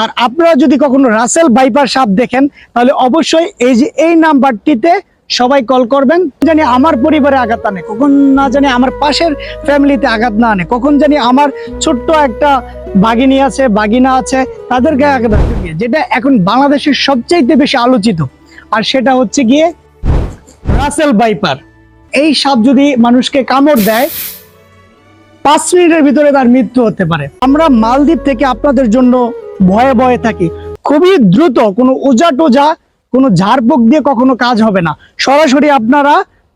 আর আপনারা যদি কখনো রাসেল বাইপার সাপ দেখেন, তাহলে অবশ্যই এই যে এই নাম্বারটিতে সবাই কল করবেন। জানি আমার পরিবারে আঘাত আনে, কখন না জানি আমার পাশের ফ্যামিলিতে আঘাত না আনে, কখন জানি আমার ছোট্ট একটা বাগিনী আছে বাগিনা আছে, তাদের গায়ে আঘাত যেটা এখন বাংলাদেশের সবচাইতে বেশি আলোচিত। আর সেটা হচ্ছে গিয়ে রাসেল বাইপার এই সাপ যদি মানুষকে কামড় দেয় পাঁচ মিনিটের ভিতরে তার মৃত্যু হতে পারে। আমরা মালদ্বীপ থেকে আপনাদের জন্য ভয়ে ভয়ে থাকি। খুবই দ্রুত কোনো ওজা টোজা কোনো ঝাড়ফুঁক দিয়ে কখনো কাজ হবে না। সরাসরি আপনারা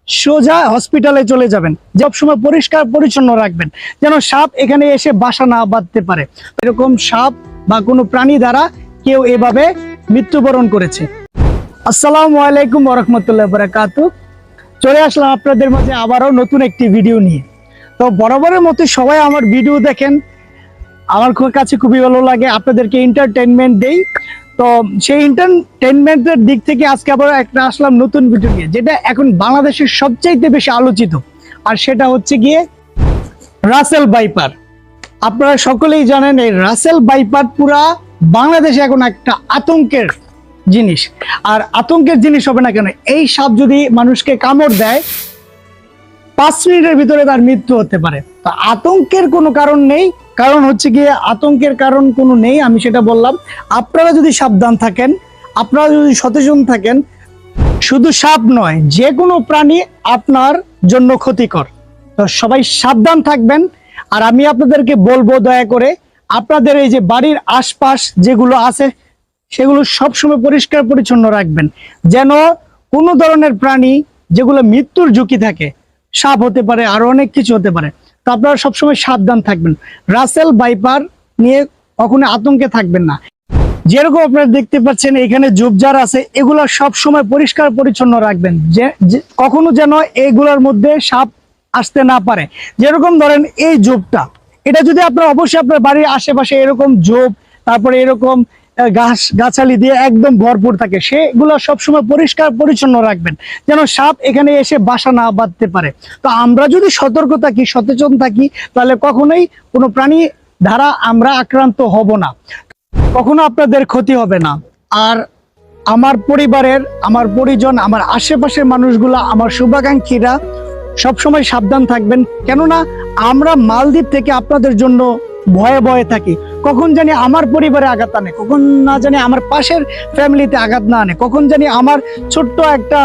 সোজা হসপিটালে চলে যাবেন। সবসময় পরিষ্কার পরিচ্ছন্ন রাখবেন। যেন সাপ এখানে এসে বাসা না বাঁধতে পারে। এরকম সাপ বা কোনো প্রাণী দ্বারা কেউ এভাবে মৃত্যুবরণ করেছে। আসসালামু আলাইকুম ওরহমতুল্লাহ বারাকাতু চলে আসলাম আপনাদের মাঝে আবারও নতুন একটি ভিডিও নিয়ে। তো বরাবরের মতো সবাই আমার ভিডিও দেখেন। আমার কাছে খুবই ভালো লাগে, আপনাদেরকে এন্টারটেনমেন্ট দেই। তো সেই এন্টারটেনমেন্টের দিক থেকে আজকে আবার একটা আসলাম নতুন ভিডিও নিয়ে, যেটা এখন বাংলাদেশের সবচাইতে বেশি আলোচিত। আর সেটা হচ্ছে গিয়ে রাসেল বাইপার আপনারা সকলেই জানেন এই রাসেল বাইপার পুরা বাংলাদেশে এখন একটা আতঙ্কের জিনিস। আর আতঙ্কের জিনিস হবে না কেন, এই সাপ যদি মানুষকে কামড় দেয় পাঁচ মিনিটের ভিতরে তার মৃত্যু হতে পারে। তো আতঙ্কের কোনো কারণ নেই, কারণ হচ্ছে গিয়ে আতঙ্কের কারণ কোনো নেই, আমি সেটা বললাম। আপনারা যদি সাবধান থাকেন, আপনারা যদি সচেতন থাকেন, শুধু সাপ নয়, যে কোনো প্রাণী আপনার জন্য ক্ষতিকর। তো সবাই সাবধান থাকবেন, আর আমি আপনাদেরকে বলব দয়া করে, আপনাদের এই যে বাড়ির আশপাশ যেগুলো আছে, সেগুলো সবসময় পরিষ্কার পরিচ্ছন্ন রাখবেন। যেন কোনো ধরনের প্রাণী, যেগুলো মৃত্যুর ঝুঁকি থাকে সাপ হতে পারে, আরও অনেক কিছু হতে পারে। তো আপনারা সবসময় সাবধান থাকবেন। রাসেল বাইপার নিয়ে কখনো আতঙ্কে থাকবেন না। যেরকম আপনারা দেখতে পাচ্ছেন, এখানে ঝোপঝাড় আছে, এগুলো সব সময় পরিষ্কার পরিচ্ছন্ন রাখবেন। যে কখনো যেন এগুলোর মধ্যে সাপ আসতে না পারে। যেরকম ধরেন এই ঝোপটা এটা যদি আপনার অবশ্যই আপনার বাড়ির আশেপাশে এরকম ঝোপ তারপরে এরকম গাছ, গাছালি দিয়ে একদম ভরপুর থাকে। সেগুলো সবসময় পরিষ্কার পরিচ্ছন্ন রাখবেন, যেন সাপ এখানে এসে বাসা না বাঁধতে পারে। তো আমরা যদি সতর্ক থাকি, সচেতন থাকি, তাহলে কখনোই কোনো প্রাণী দ্বারা আমরা আক্রান্ত হব না। কখনো আপনাদের ক্ষতি হবে না। আর আমার পরিবারের, আমার পরিজন, আমার আশেপাশের মানুষগুলা, আমার শুভাকাঙ্ক্ষীরা সবসময় সাবধান থাকবেন। কেননা আমরা মালদ্বীপ থেকে আপনাদের জন্য ভয়ে ভয়ে থাকি। কখন জানি আমার পরিবারে আঘাত আনে, কখন না জানি আমার পাশের ফ্যামিলিতে আঘাত না আনে, কখন জানি আমার ছোট্ট একটা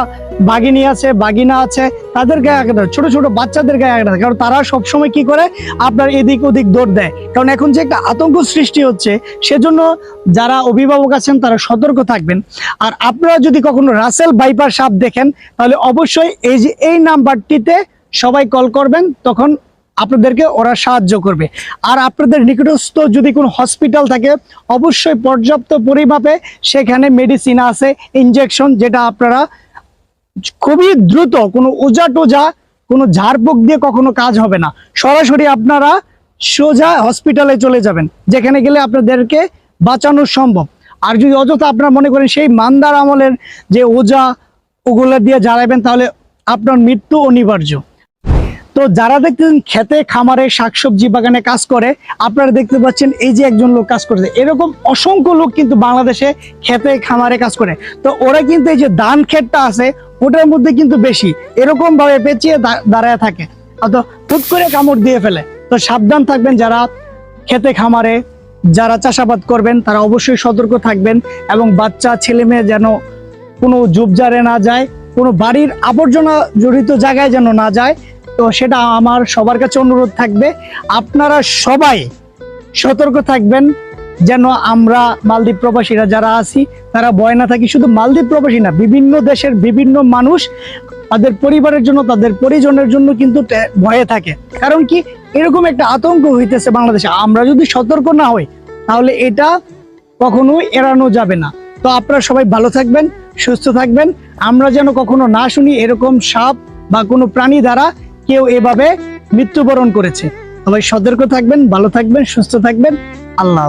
বাগিনী আছে বাগিনা আছে, তাদের গায়ে আঘাত ছোট ছোট বাচ্চাদের গায়ে আঘাত। কারণ তারা সবসময় কি করে? আপনার এদিক ওদিক দৌড় দেয়। কারণ এখন যে একটা আতঙ্ক সৃষ্টি হচ্ছে, সেজন্য যারা অভিভাবক আছেন, তারা সতর্ক থাকবেন। আর আপনারা যদি কখনো রাসেল বাইপার সাপ দেখেন, তাহলে অবশ্যই এই যে এই নাম্বারটিতে সবাই কল করবেন, তখন আপনাদেরকে ওরা সাহায্য করবে। আর আপনাদের নিকটস্থ যদি কোনো হসপিটাল থাকে, অবশ্যই পর্যাপ্ত পরিমাপে সেখানে মেডিসিন আছে ইনজেকশন যেটা আপনারা খুবই দ্রুত, কোনো ওজা টোজা, কোনো ঝাড়ফুঁক দিয়ে কখনো কাজ হবে না। সরাসরি আপনারা সোজা হসপিটালে চলে যাবেন, যেখানে গেলে আপনাদেরকে বাঁচানো সম্ভব। আর যদি অযথা আপনারা মনে করেন সেই মান্দার আমলের যে ওজা ওগুলো দিয়ে জ্বালাবেন, তাহলে আপনার মৃত্যু অনিবার্য। তো যারা দেখতেছেন খেতে, খামারে, শাকসবজি বাগানে কাজ করে, আপনারা দেখতে পাচ্ছেন এই যে একজন লোক কাজ করছে এরকম অসংখ্য লোক কিন্তু বাংলাদেশে খেতে, খামারে কাজ করে। তো ওরা কিন্তু এই যে ধান ক্ষেতটা আছে, ওটার মধ্যে কিন্তু বেশি। এরকম ভাবে পেঁচিয়ে দাঁড়ায় থাকে। অত হুট করে কামড় দিয়ে ফেলে। তো সাবধান থাকবেন যারা খেতে, খামারে যারা চাষাবাদ করবেন, তারা অবশ্যই সতর্ক থাকবেন এবং বাচ্চা, ছেলে মেয়ে যেন কোনো ঝুপঝাড়ে না যায়, কোনো বাড়ির আবর্জনা জড়িত জায়গায় যেন না যায়। তো সেটা আমার সবার কাছে অনুরোধ থাকবে। আপনারা সবাই সতর্ক থাকবেন যেন আমরা মালদ্বীপ প্রবাসীরা যারা আছি, তারা ভয় না থাকি। শুধু মালদ্বীপ প্রবাসী না, বিভিন্ন দেশের বিভিন্ন মানুষ তাদের পরিবারের জন্য, তাদের পরিজনের জন্য কিন্তু ভয়ে থাকে। কারণ কি? এরকম একটা আতঙ্ক হইতেছে বাংলাদেশে। আমরা যদি সতর্ক না হই, তাহলে এটা কখনোই এড়ানো যাবে না। তো আপনারা সবাই ভালো থাকবেন, সুস্থ থাকবেন। আমরা যেন কখনো না শুনি এরকম সাপ বা কোনো প্রাণী দ্বারা কেউ এভাবে মৃত্যুবরণ করেছে সবাই সতর্ক থাকবেন ভালো থাকবেন সুস্থ থাকবেন আল্লাহ।